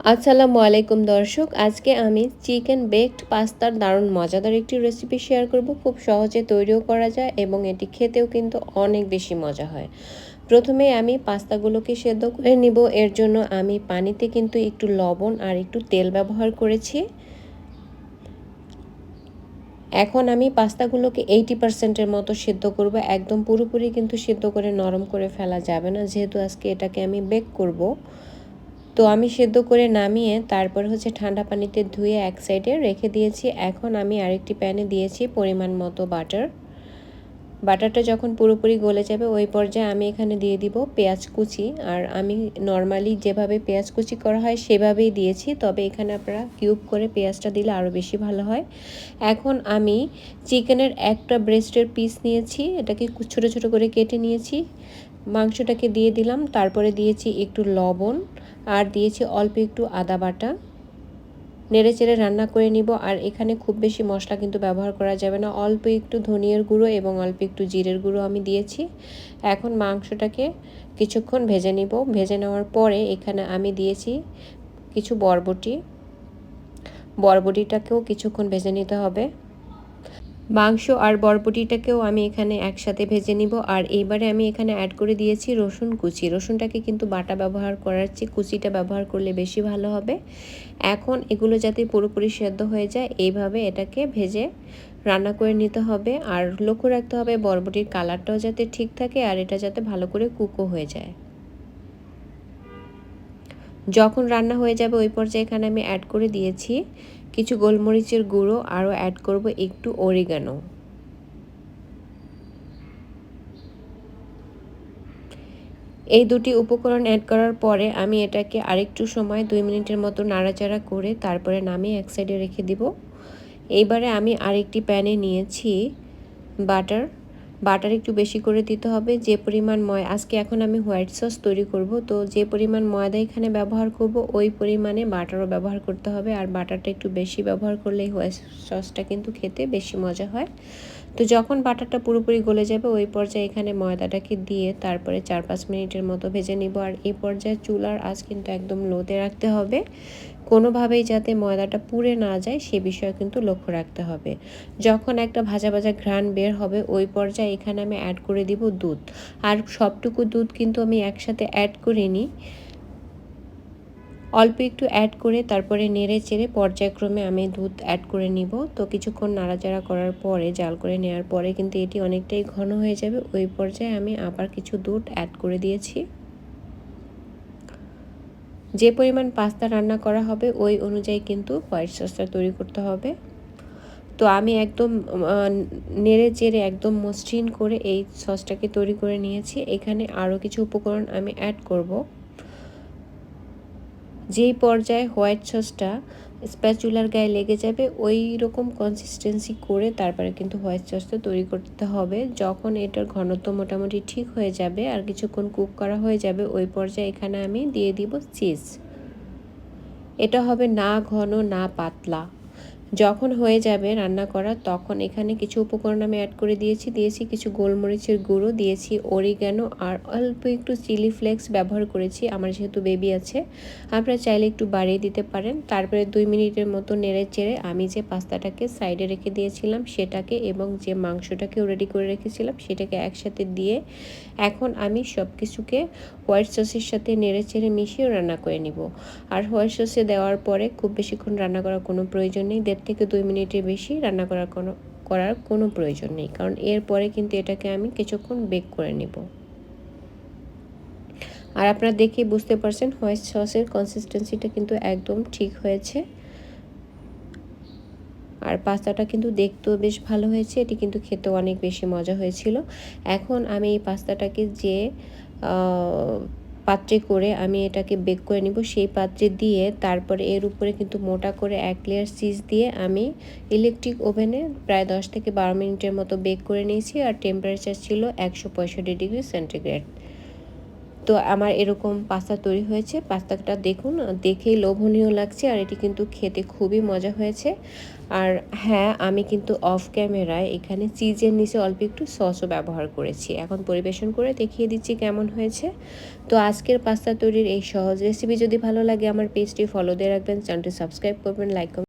আসসালামু আলাইকুম দর্শক, আজকে আমি চিকেন বেকড পাস্তার দারুণ মজাদার একটি রেসিপি শেয়ার করব। খুব সহজে তৈরিও করা যায় এবং এটি খেতেও কিন্তু অনেক বেশি মজা হয়। প্রথমে আমি পাস্তাগুলোকে সেদ্ধ করে নিব। এর জন্য আমি পানিতে কিন্তু একটু লবণ আর একটু তেল ব্যবহার করেছি। এখন আমি পাস্তাগুলোকে এইটি পার্সেন্টের মতো সেদ্ধ করব। একদম পুরোপুরি কিন্তু সেদ্ধ করে নরম করে ফেলা যাবে না। যেহেতু আজকে এটাকে আমি বেক করব। তো আমি সেদ্ধ করে নামিয়ে তারপর হচ্ছে ঠান্ডা পানিতে ধুয়ে এক সাইডে রেখে দিয়েছি। এখন আমি আরেকটি প্যানে দিয়েছি পরিমাণ মতো বাটার। বাটারটা যখন পুরোপুরি গলে যাবে ওই পর্যায়ে আমি এখানে দিয়ে দিব পেঁয়াজ কুচি। আর আমি নর্মালি যেভাবে পেঁয়াজ কুচি করা হয় সেভাবেই দিয়েছি। তবে এখানে আপনারা কিউব করে পেঁয়াজটা দিলে আরও বেশি ভালো হয়। এখন আমি চিকেনের একটা ব্রেস্টের পিস নিয়েছি। এটাকে ছোটো ছোটো করে কেটে নিয়েছি। মাংসটাকে দিয়ে দিলাম। তারপরে দিয়েছি একটু লবণ। আর দিয়েছি অল্প একটু আদা বাটা। নেড়ে চেড়ে রান্না করে নিব। আর এখানে খুব বেশি মশলা কিন্তু ব্যবহার করা যাবে না। অল্প একটু ধনিয়ার গুঁড়ো এবং অল্প একটু জিরের গুঁড়ো আমি দিয়েছি। এখন মাংসটাকে কিছুক্ষণ ভেজে নিব। ভেজে নেওয়ার পরে এখানে আমি দিয়েছি কিছু বরবটি। বরবটিটাকেও কিছুক্ষণ ভেজে নিতে হবে। মাংস আর বরবটিটাকেও আমি এখানে একসাথে ভেজে নিব। আর এইবারে আমি এখানে অ্যাড করে দিয়েছি রসুন কুচি। রসুনটাকে কিন্তু বাটা ব্যবহার করার চেয়ে কুচিটা ব্যবহার করলে বেশি ভালো হবে। এখন এগুলো যাতে পুরোপুরি সেদ্ধ হয়ে যায়, এইভাবে এটাকে ভেজে রান্না করে নিতে হবে। আর লক্ষ্য রাখতে হবে বরবটির কালারটাও যাতে ঠিক থাকে আর এটা যাতে ভালো করে কুকো হয়ে যায়। যখন রান্না হয়ে যাবে, ওই পর্যায়ে এখানে আমি অ্যাড করে দিয়েছি কিছু গোলমরিচের গুঁড়ো, আরও অ্যাড করব একটু অরিগানো এই দুটি উপকরণ অ্যাড করার পরে আমি এটাকে আরেকটু সময়, দুই মিনিটের মতো নাড়াচাড়া করে তারপরে নামিয়ে এক সাইডে রেখে দিব। এইবারে আমি আরেকটি প্যানে নিয়েছি বাটার। বাটার একটু বেশি করে দিতে হবে। যে পরিমাণ ময় আজকে এখন আমি হোয়াইট সস তৈরি করব। তো যে পরিমাণ ময়দা এখানে ব্যবহার করব, ওই পরিমাণে বাটারও ব্যবহার করতে হবে। আর বাটারটা একটু বেশি ব্যবহার করলে হোয়াইট সসটা কিন্তু খেতে বেশি মজা হয়। তো যখন বাটারটা পুরোপুরি গলে যাবে, ওই পর্যায়ে এখানে ময়দাটাকে দিয়ে তারপরে চার পাঁচ মিনিটের মতো ভেজে নিব। আর এই পর্যায়ে চুলার আজ কিন্তু একদম লোতে রাখতে হবে। কোনোভাবেই যাতে ময়দাটা পুড়ে না যায়, সে বিষয়ে কিন্তু লক্ষ্য রাখতে হবে। যখন একটা ভাজা ভাজা ঘ্রাণ বের হবে, ওই পর্যায়ে এখানে আমি অ্যাড করে দিব দুধ। আর সবটুকু দুধ কিন্তু আমি একসাথে অ্যাড করিনি অল্প একটু অ্যাড করে তারপরে নেড়ে চেড়ে পর্যায়ক্রমে আমি দুধ অ্যাড করে নিব। তো কিছুক্ষণ নাড়াচাড়া করার পরে, জাল করে নেওয়ার পরে কিন্তু এটি অনেকটাই ঘন হয়ে যাবে। ওই পর্যায়ে আমি আবার কিছু দুধ অ্যাড করে দিয়েছি। যে পরিমাণ পাস্তা রান্না করা হবে, ওই অনুযায়ী কিন্তু হোয়াইট সসটা তৈরি করতে হবে। তো আমি একদম নেড়ে চেড়ে একদম মসৃণ করে এই সসটাকে তৈরি করে নিয়েছি। এখানে আরও কিছু উপকরণ আমি অ্যাড করব। যেই পর্যায়ে হোয়াইট সসটা স্প্যাচুলার গায়ে লেগে যাবে, ওই রকম কনসিস্টেন্সি করে তারপরে কিন্তু হোয়াইট সসটা তৈরি করতে হবে। যখন এটার ঘনত্ব মোটামুটি ঠিক হয়ে যাবে আর কিছুক্ষণ কুক করা হয়ে যাবে, ওই পর্যায়ে এখানে আমি দিয়ে দিব চিজ। এটা হবে না ঘন, না পাতলা। যখন হয়ে যাবে রান্না করা, তখন এখানে কিছু উপকরণ আমি অ্যাড করে দিয়েছি। দিয়েছি কিছু গোলমরিচের গুঁড়ো, দিয়েছি অরিগ্যানো আর অল্প একটু চিলি ফ্লেক্স ব্যবহার করেছি। আমার যেহেতু বেবি আছে, আপনারা চাইলে একটু বাড়িয়ে দিতে পারেন। তারপরে দুই মিনিটের মতো নেড়ে চেড়ে আমি যে পাস্তাটাকে সাইডে রেখে দিয়েছিলাম, সেটাকে এবং যে মাংসটাকেও রেডি করে রেখেছিলাম, সেটাকে একসাথে দিয়ে এখন আমি সব কিছুকে হোয়াইট সসের সাথে নেড়ে চেড়ে মিশিয়ে রান্না করে নিব। আর হোয়াইট সসে দেওয়ার পরে খুব বেশিক্ষণ রান্না করার কোনো প্রয়োজন নেই। থেকে দুই মিনিটের বেশি রান্না করার কোনো করার কোনো প্রয়োজন নেই। কারণ এরপরে কিন্তু এটাকে আমি কিছুক্ষণ বেক করে নিব। আর আপনারা দেখে বুঝতে পারছেন হোয়াইট সসের কনসিস্টেন্সিটা কিন্তু একদম ঠিক হয়েছে। আর পাস্তাটা কিন্তু দেখতেও বেশ ভালো হয়েছে। এটি কিন্তু খেতেও অনেক বেশি মজা হয়েছিল। এখন আমি এই পাস্তাটাকে যে পাত্রে করে আমি এটাকে বেক করে নিব। সেই পাত্রে দিয়ে তারপরে এর উপরে কিন্তু মোটা করে এক লেয়ার সিজ দিয়ে আমি ইলেকট্রিক ওভেনে প্রায় দশ থেকে বারো মিনিটের মতো বেক করে নিয়েছি। আর টেম্পারেচার ছিল একশো পঁয়ষট্টি ডিগ্রি সেন্টিগ্রেড তো আমার এরকম পাস্তা তৈরি হয়েছে। পাস্তাটা দেখুন, দেখেই লোভনীয় লাগছে আর এটি কিন্তু খেতে খুবই মজা হয়েছে। আর হ্যাঁ আমি কিন্তু অফ ক্যামেরায় এখানে চিজের নিচে অল্প একটু সসও ব্যবহার করেছি। এখন পরিবেশন করে দেখিয়ে দিচ্ছি কেমন হয়েছে। তো আজকের পাস্তা তৈরির এই সহজ রেসিপি যদি ভালো লাগে, আমার পেজটি ফলো দিয়ে রাখবেন চ্যানেলটি সাবস্ক্রাইব করবেন লাইক